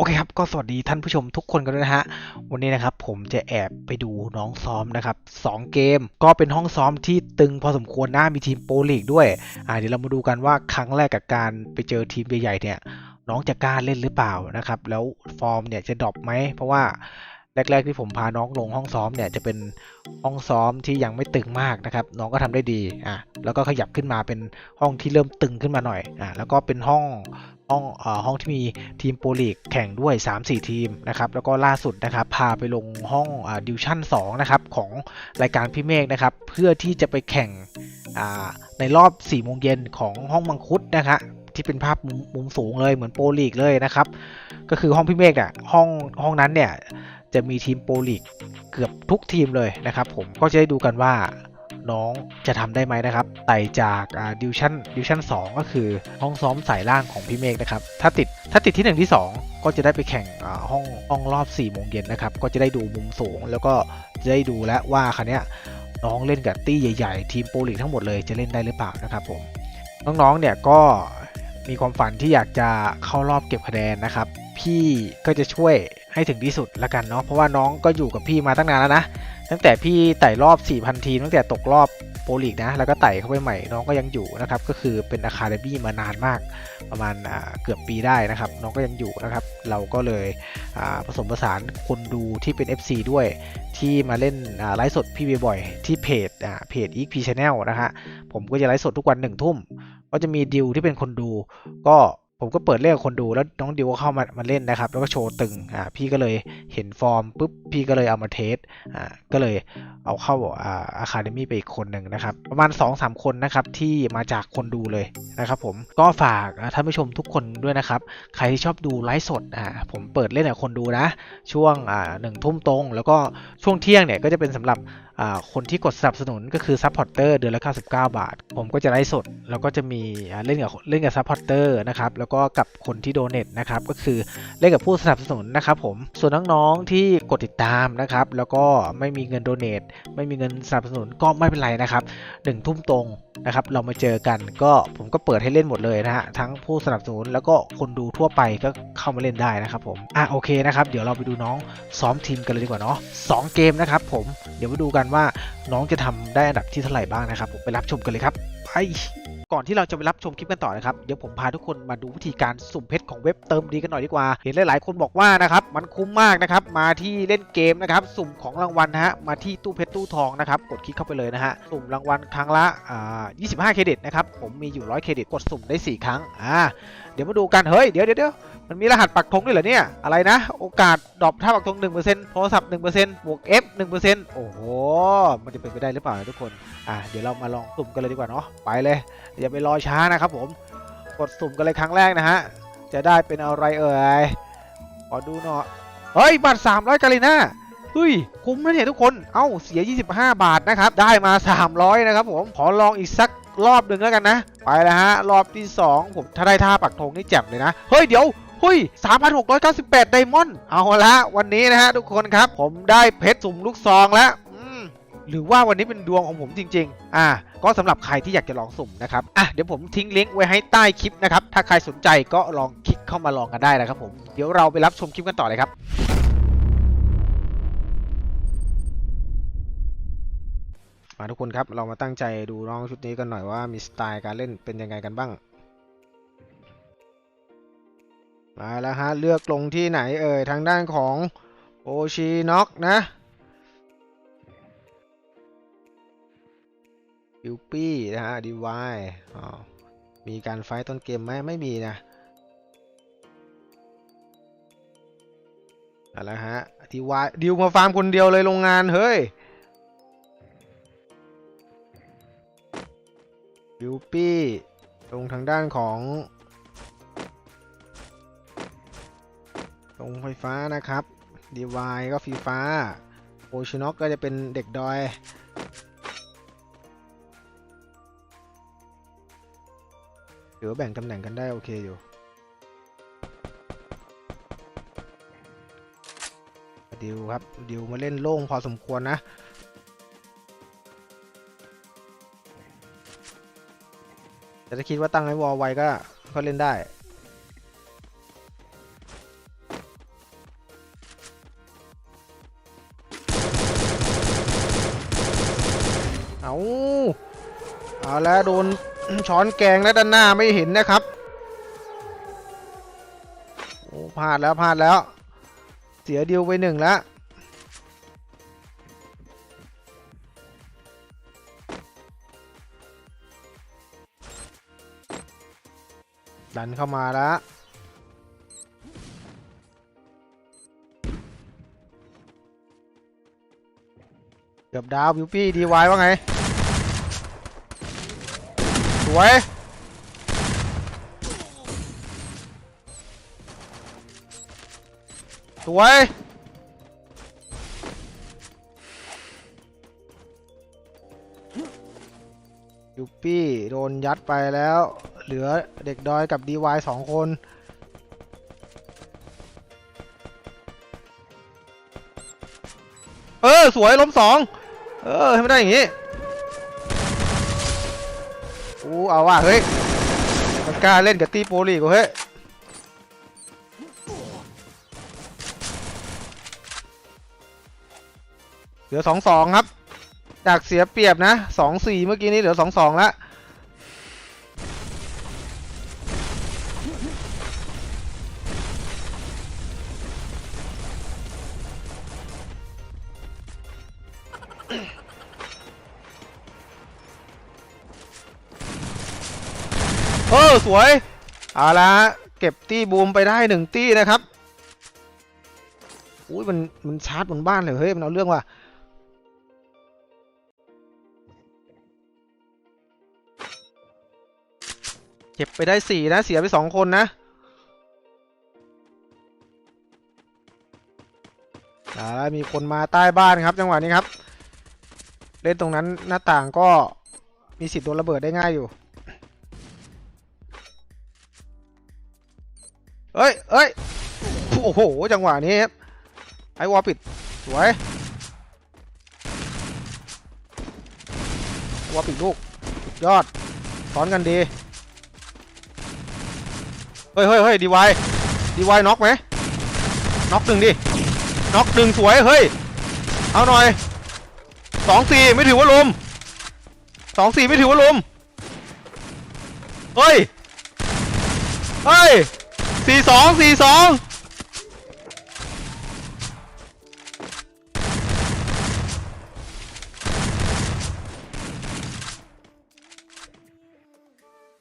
โอเคครับ ก็สวัสดีท่านผู้ชมทุกคนกันด้วยนะฮะ วันนี้นะครับผมจะแอบไปดูน้องซ้อมนะครับสองเกม ก็เป็นห้องซ้อมที่ตึงพอสมควรนะมีทีมโปรลีกด้วย อ่าเดี๋ยวเรามาดูกันว่าครั้งแรกกับการไปเจอทีมใหญ่ๆเนี่ย น้องจะกล้าเล่นหรือเปล่านะครับ แล้วฟอร์มเนี่ยจะดรอปไหม เพราะว่าแรกๆที่ผมพาน้องลงห้องซ้อมเนี่ยจะเป็นห้องซ้อมที่ยังไม่ตึงมากนะครับ น้องก็ทำได้ดีอะแล้วก็ขยับขึ้นมาเป็นห้องที่เริ่มตึงขึ้นมาหน่อยอะแล้วก็เป็นห้อง ห้องอห้องที่มีทีมโปรลีกแข่งด้วย 3-4 ทีมนะครับแล้วก็ล่าสุดนะครับพาไปลงห้องดิวชั่น2นะครับของรายการพี่เมฆนะครับเพื่อที่จะไปแข่งในรอบ4โมงเย็นของห้องมังคุดนะฮะที่เป็นภาพมุมสูงเลยเหมือนโปรลีกเลยนะครับก็คือห้องพี่เมฆอะห้องห้องนั้นเนี่ยจะมีทีมโปรลีกเกือบทุกทีมเลยนะครับผมก็จะได้ดูกันว่า น้องจะทำได้ไหมนะครับไต่จากดิวชั่นดิวชั่นสก็คือห้องซ้อมสายล่างของพี่เมฆนะครับถ้าติดถ้าติดที่ 1 ที่ 2 ก็จะได้ไปแข่งห้องห้องรอบ4โมงเย็นนะครับก็จะได้ดูมุมสูง แล้วก็จะได้ดูแล้วว่าคันนี้น้องเล่นกับตี้ใหญ่ๆ ทีมโปรลีกทั้งหมดเลยจะเล่นได้หรือเปล่านะครับผมน้องๆเนี่ยก็มีความฝันที่อยากจะเข้ารอบเก็บคะแนนนะครับ พี่ก็จะช่วยให้ถึงที่สุดละกันเนาะเพราะว่าน้องก็อยู่กับพี่มาตั้งนานแล้วนะ ตั้งแต่พี่ไต่รอบ 4,000 ทีมตั้งแต่ตกรอบโปรลีกนะ แล้วก็ไต่เข้าไปใหม่น้องก็ยังอยู่นะครับ ก็คือเป็นอาคาเดมี่มานานมากประมาณเกือบปีได้นะครับ น้องก็ยังอยู่นะครับ เราก็เลยผสมผสานคนดูที่เป็น FC ด้วย ที่มาเล่นไลฟ์สดพี่บ่อยๆที่เพจเพจ e ี p Channel นะฮะผมก็จะไลฟ์สดทุกวันหนึ่งทุ่มก็จะมีดิวที่เป็นคนดูก็ ผมก็เปิดเล่นกับคนดูแล้วน้องดิวก็เข้ามามาเล่นนะครับ แล้วก็โชว์ตึงอ่าพี่ก็เลยเห็นฟอร์มปุ๊บพี่ก็เลยเอามาเทสอ่าก็เลยเอาเข้าอ่าอะคาเดมี่ไปอีกคนหนึ่งนะครับ ประมาณ 2-3คนนะครับ ที่มาจากคนดูเลยนะครับ ผมก็ฝากท่านผู้ชมทุกคนด้วยนะครับ ใครที่ชอบดูไลฟ์สดอ่าผมเปิดเล่นกับคนดูนะ ช่วงอ่าหนึ่งทุ่มตรง แล้วก็ช่วงเที่ยงเนี่ยก็จะเป็นสำหรับ คนที่กดสนับสนุนก็คือซัพพอร์เตอร์เดือนละ 99 บาท ผมก็จะไลฟ์สด แล้วก็จะมีเล่นกับเล่นกับซัพพอร์เตอร์นะครับ แล้วก็กับคนที่โดเน t นะครับ ก็คือเล่นกับผู้สนับสนุนนะครับผม ส่วนน้องๆที่กดติดตามนะครับ แล้วก็ไม่มีเงินโดเน t ไม่มีเงินสนับสนุนก็ไม่เป็นไรนะครับหนึ่งทุ่มตรง นะครับเรามาเจอกันก็ผมก็เปิดให้เล่นหมดเลยนะฮะทั้งผู้สนับสนุนแล้วก็คนดูทั่วไปก็เข้ามาเล่นได้นะครับผมอะโอเคนะครับเดี๋ยวเราไปดูน้องซ้อมทีมกันเลยดีกว่าเนาะสองเกมนะครับผมเดี๋ยวมาดูกันว่าน้องจะทำได้อันดับที่เท่าไหร่บ้างนะครับผมไปรับชมกันเลยครับไป ก่อนที่เราจะไปรับชมคลิปกันต่อนะครับ เดี๋ยวผมพาทุกคนมาดูวิธีการสุ่มเพชรของเว็บเติมดีกันหน่อยดีกว่า เห็นหลาย ๆ คนบอกว่านะครับ มันคุ้มมากนะครับ มาที่เล่นเกมนะครับ สุ่มของรางวัลนะฮะ มาที่ตู้เพชรตู้ทองนะครับ กดคลิกเข้าไปเลยนะฮะ สุ่มรางวัลครั้งละอ่า25 เครดิตนะครับ ผมมีอยู่ 100 เครดิต กดสุ่มได้ 4 ครั้ง อ่า เดี๋ยวมาดูกัน เฮ้ย เดี๋ยวเดี๋ยวมันมีรหัสปักธงด้วยเหรอเนี่ย อะไรนะ โอกาสดรอปถ้าปักธง1%โทรศัพท์1%บวก F 1%โอ้โห มันจะเป็นไปได้หรือเปล่าทุกคน อ่าเดี๋ยวเรามาลองสุ่มกันเลยดีกว่าเนาะ ไปเลยอย่าไปรอช้านะครับผมกดสุ่มกันเลยครั้งแรกนะฮะจะได้เป็นอะไรเอ่ยขอดูหน่อยเฮ้ยบัตร300กาลิน่าเฮ้ยคุ้มนะเนี่ยทุกคนเอ้าเสีย 25 บาทนะครับได้มา 300 นะครับผมขอลองอีกสักรอบหนึ่งแล้วกันนะ ไปแล้วฮะ รอบที่ 2 ผมถ้าได้ท่าปักธงนี่แจ่มเลยนะ เฮ้ย เดี๋ยวเฮ้ย 3,698 ไดมอนด์เอาละวันนี้นะฮะทุกคนครับ ผมได้เพชรสุ่มลูกซองแล้ว หรือว่าวันนี้เป็นดวงของผมจริง ๆ อ่า ก็สำหรับใครที่อยากจะลองสุ่มนะครับ อะเดี๋ยวผมทิ้งลิงก์ไว้ให้ใต้คลิปนะครับ ถ้าใครสนใจก็ลองคลิกเข้ามาลองกันได้นะครับผม เดี๋ยวเราไปรับชมคลิปกันต่อเลยครับมาทุกคนครับ เรามาตั้งใจดูน้องชุดนี้กันหน่อยว่ามีสไตล์การเล่นเป็นยังไงกันบ้าง มาแล้วฮะ เลือกลงที่ไหนเอ่ย ทางด้านของโอชิน็อกนะ บิวปี้นะฮะดีวายอ๋อมีการไฟต้นเกมไหมไม่มีนะอะไรฮะดีวายดิวมาฟาร์มคนเดียวเลยโรงงานเฮ้ยบิวปี้ลงทางด้านของลงไฟฟ้านะครับดีวายก็ไฟฟ้าโอชิน็อกก็จะเป็นเด็กดอย ถือแบ่งตำแหน่งกันได้โอเคอยู่ดิวครับดิวมาเล่นโล่งพอสมควรนะแต่ถ้าคิดว่าตั้งไอ้วอลไวก็ก็เล่นได้ เอาเอาแล้วโดน ช้อนแกงแล้วด้านหน้าไม่เห็นนะครับโอ้พลาดแล้วพลาดแล้ว เสียดิวไปหนึ่งแล้วดันเข้ามาแล้วเกือบดาวบิวปี้ดีไวว่าไง วยสวยยูปี้โดนยัดไปแล้ว เหลือเด็กดอยกับดีวายสองคน เออ สวยล้มสอง เออให้ไม่ได้อย่างงี้ อู้เอาว่ะเฮ้ยมันกล้าเล่นกับตีโปลีกว่ะเฮ้ยเหลือสองสองครับ จากเสียเปรียบนะสองสี่เมื่อกี้นี้เหลือสองสองล้ว เออสวย เอาละเก็บตี้บูมไปได้หนึ่งตี้นะครับอุ้ยมันมันชาร์จบนบ้านเลยเฮ้ยมันเอาเรื่องว่ะเก็บไปได้สี่นะเสียไปสองคนนะอ่าล้วมีคนมาใต้บ้านครับ จังหวะนี้ครับ เล่นตรงนั้นหน้าต่างก็มีสิทธิ์โดนระเบิดได้ง่ายอยู่ เอ้ยเอ้ยโอ้โห จังหวะนี้ครับ ไอวอลปิด สวยวอลปิดลูก ยอดสอนกันดี เฮ้ยเฮ้ยเฮ้ยดีไวดีไวน็อกไหมน็อกหนึ่งดิ น็อกหนึ่งสวย เฮ้ย เอาหน่อยสองสี่ไม่ถือว่าลุมสองสี่ไม่ถือว่าลุมเฮ้ย เฮ้ย สี่สองสี่สอง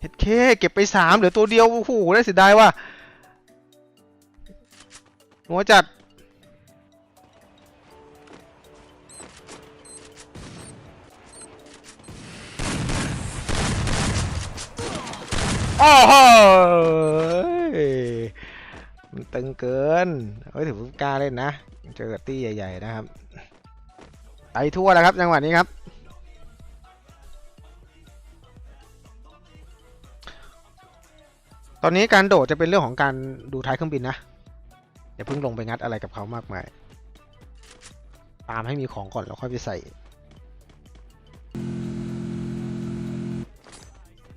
เฮ็ดเคเก็บไปสามเหลือตัวเดียว โอ้โหได้เสียดายว่ะหัวจัดโอ้โห เกิน เฮ้ยถือว่ากล้าเล่นนะ เจอกับตี้ใหญ่ ๆ นะครับ ไปทั่วแล้วครับจังหวะนี้ครับ ตอนนี้การโดดจะเป็นเรื่องของการดูท้ายเครื่องบินนะ อย่าเพิ่งลงไปงัดอะไรกับเขามากมาย ตามให้มีของก่อนแล้วค่อยไปใส่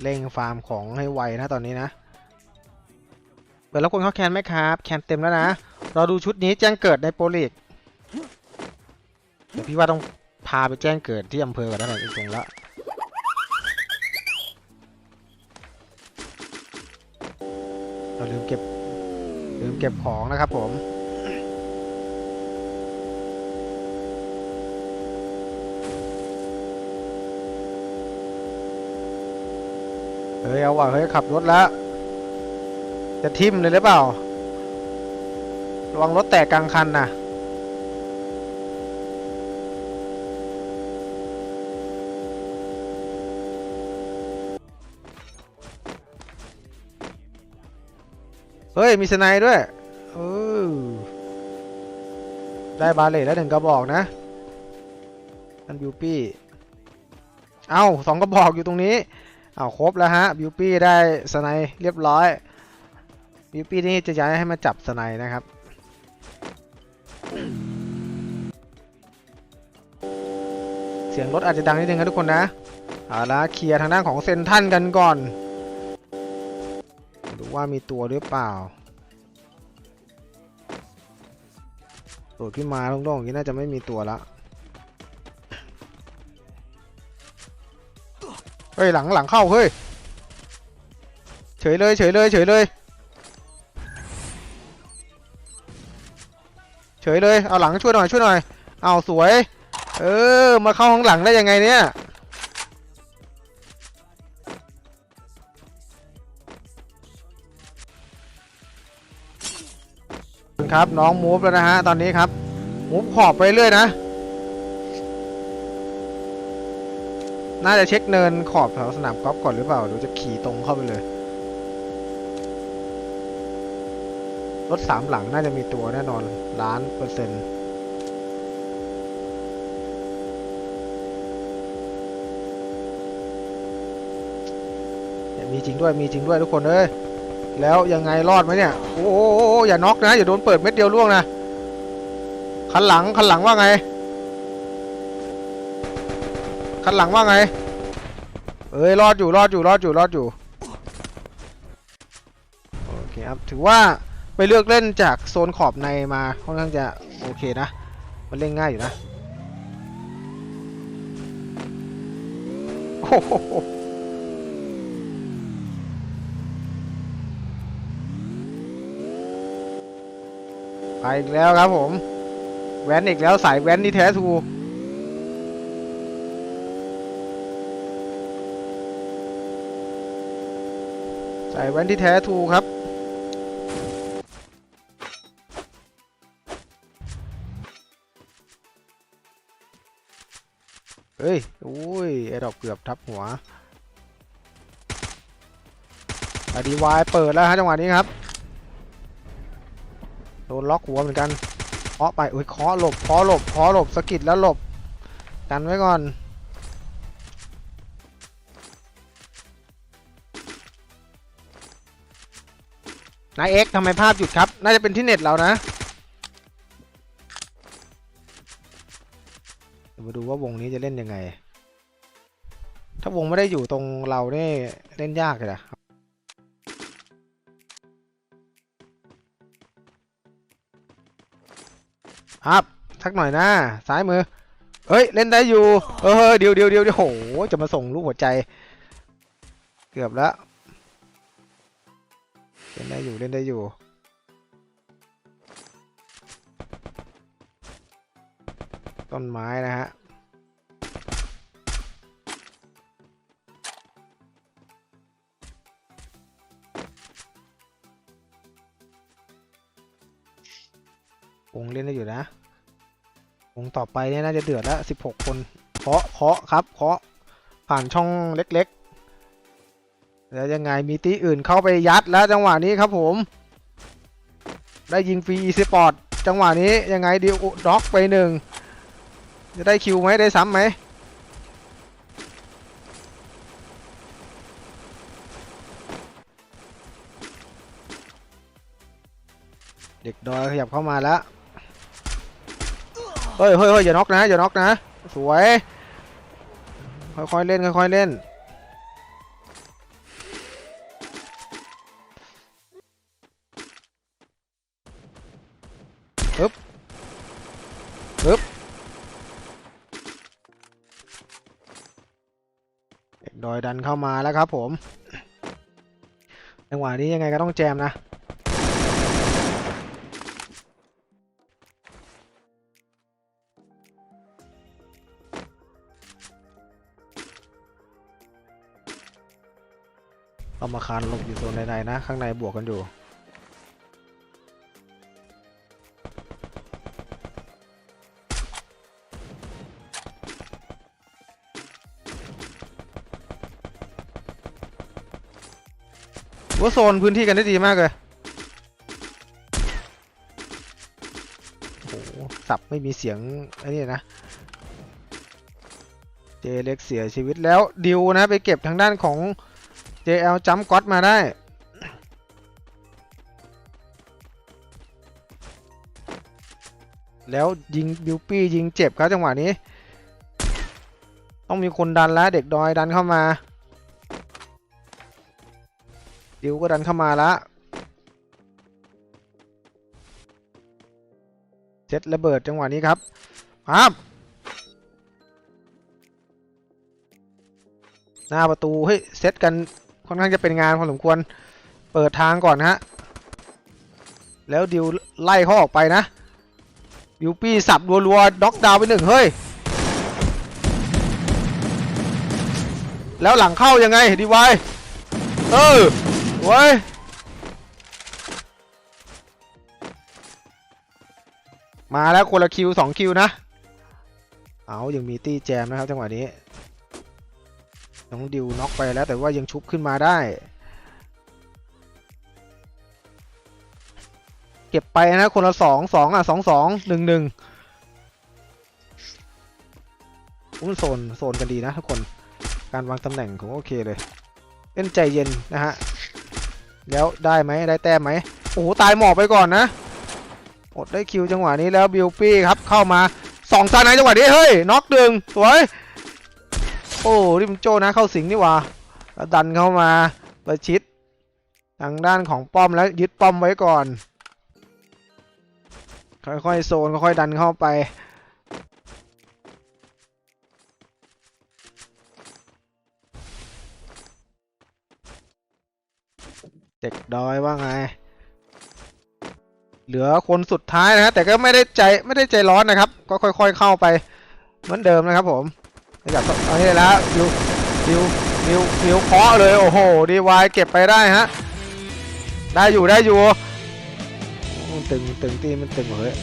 เร่งฟาร์มของให้ไวนะตอนนี้นะ เปิดแล้วคนเขาแคนไหมครับ แคนเต็มแล้วนะ เราดูชุดนี้แจ้งเกิดในโปรลีกเดี๋ยวพี่ว่าต้องพาไปแจ้งเกิดที่อำเภอก่อนนะอีกตรงละเราลืมเก็บลืมเก็บของนะครับผมเฮ้ยเอาว่ะเฮ้ยขับรถแล้ว จะทิ่มเลยหรือเปล่า ระวังรถแตกกลางคันนะเฮ้ย มีสไนด์ด้วยเออได้บาเลตแล้วหนึ่งกระบอกนะอันบิวปี้เอ้าสองกระบอกอยู่ตรงนี้เอาครบแล้วฮะบิวปี้ได้สไนด์เรียบร้อย บิวปี้นี่จะย้ายให้มาจับสไนนะครับ เสียงรถอาจจะดังนิดนึงนะทุกคนนะเอาละเคลียร์ทางด้านของเซนทันกันก่อน ดูว่ามีตัวหรือเปล่าโดดขึ้นมาโล่งๆอย่างนี้น่าจะไม่มีตัวละเฮ้ยหลังหลังเข้าเฮ้ยเฉยเลยเฉยเลยเฉยเลย ยเลย เอาหลังช่วยหน่อยช่วยหน่อย เอาสวย เออ มาเข้าข้างหลังได้ยังไงเนี่ยครับน้องมูฟแล้วนะฮะตอนนี้ครับมูฟขอบไปเรื่อยนะ น่าจะเช็คเนินขอบแถวสนามกอล์ฟก่อนหรือเปล่าหรือจะขี่ตรงเข้าไปเลย รถสามหลังน่าจะมีตัวแน่นอนล้านเปอร์เซ็นต์มีจริงด้วยมีจริงด้วยทุกคนเอ้ยแล้วยังไงรอดไหมเนี่ยโอ้โหโอ้โหอย่าน็อกนะอย่าโดนเปิดเม็ดเดียวล่วงนะคันหลังคันหลังว่าไงคันหลังว่าไงเอ้ยรอดอยู่รอดอยู่รอดอยู่รอดอยู่โอเคครับถือว่า ไปเลือกเล่นจากโซนขอบในมาค่อนข้างจะโอเคนะ มันเล่นง่ายอยู่นะโอ้โหไปอีกแล้วครับผม แว้นอีกแล้วสายแว้นนี่แท้ทูใส่แว่นที่แท้ทูครับ เฮ้ยอุ้ยไอ้ดอกเกือบทับหัวอดีวายเปิดแล้วฮะจังหวะนี้ครับ โดนล็อกหัวเหมือนกันเคาะไปอุ้ยเคาะหลบเคาะหลบเคาะหลบสกิดแล้วหลบ กันไว้ก่อน นายเอ็กทำไมภาพหยุดครับ น่าจะเป็นที่เน็ตเรานะ ดี๋ยวมาดูว่าวงนี้จะเล่นยังไง ถ้าวงไม่ได้อยู่ตรงเราเนี่ยเล่นยากเลยนะอัพสักหน่อยนะซ้ายมือเฮ้ย เล่นได้อยู่ เออเดี๋ยวเดี๋ยวเดี๋ยวเดี๋ยวโห จะมาส่งลูกหัวใจ เกือบแล้ว เล่นได้อยู่เล่นได้อยู่ ต้นไม้นะฮะวงเล่นได้อยู่นะวงต่อไปเนี่ยน่าจะเดือดแล้ว16คนเคาะเคาะครับเคาะผ่านช่องเล็กๆ แล้วยังไงมีตีอื่นเข้าไปยัดแล้วจังหวะนี้ครับผม ได้ยิงฟรีอีสปอร์ตจังหวะนี้ยังไงดิวด็อกไปหนึ่ง จะได้คิวไหมได้ซ้ำไหมเด็กดอยขยับเข้ามาแล้ว เฮ้ยเฮ้ยเฮ้ยอย่าน็อกนะ อย่าน็อกนะ สวย ค่อยๆเล่น ค่อยๆเล่น ด็กดอยดันเข้ามาแล้วครับผมจังหวะนี้ยังไงก็ต้องแจมนะเอามาคานลบอยู่โซนในๆนะ ข้างในบวกกันอยู่ ว่าโซนพื้นที่กันได้ดีมากเลยโอ้โหสับไม่มีเสียงไอ้นี่นะ เจเล็กเสียชีวิตแล้วดิวนะไปเก็บทางด้านของ JL จัมก๊อตมาได้แล้วยิงบิวปี้ยิงเจ็บครับจังหวะนี้ ต้องมีคนดันแล้วเด็กดอยดันเข้ามา ดิวก็ดันเข้ามาละเจ็ดระเบิดจังหวะนี้ครับปับหน้าประตู เฮ้ย เซตกันค่อนข้างจะเป็นงานพอสมควร เปิดทางก่อนนะฮะ แล้วดิวไล่เขาออกไปนะ ดิวปี้สับรัวๆด็อกดาวน์ไปหนึ่งเฮ้ย แล้วหลังเข้ายังไงดีไวเออ ไว้ยมาแล้วคนละคิวสองคิวนะ เอายังมีตี้แจมนะครับจังหวะนี้ น้องดิวน็อกไปแล้วแต่ว่ายังชุบขึ้นมาได้ เก็บไปนะคนละสองสองอะสองสองหนึ่งหนึ่งอุ้ยโซนโซนกันดีนะทุกคน การวางตำแหน่งผมโอเคเลยเล่นใจเย็นนะฮะ แล้วได้ไหมได้แต้มไหมโอ้โหตายหมอบไปก่อนนะอดได้คิวจังหวะนี้แล้วบิลปี้ครับเข้ามาสองซาไนจังหวะนี้เฮ้ยน็อกดึงสวยโอ้ริมโจนะเข้าสิงนี่หว่าแล้วดันเข้ามาประชิดทางด้านของป้อมแล้วยึดป้อมไว้ก่อน ค่อยๆโซนค่อยๆดันเข้าไป เด็กดอยว่าไง เหลือคนสุดท้ายนะฮะแต่ก็ไม่ได้ใจไม่ได้ใจร้อนนะครับ ก็ค่อยๆเข้าไปเหมือนเดิมนะครับผมอยากตอนนี้แล้วดิวดิวดิวดิวเคาะเลยโอ้โหดีวายเก็บไปได้ฮะได้อยู่ได้อยู่ตึงตึงตีมันตึงเหรอเฮ้ย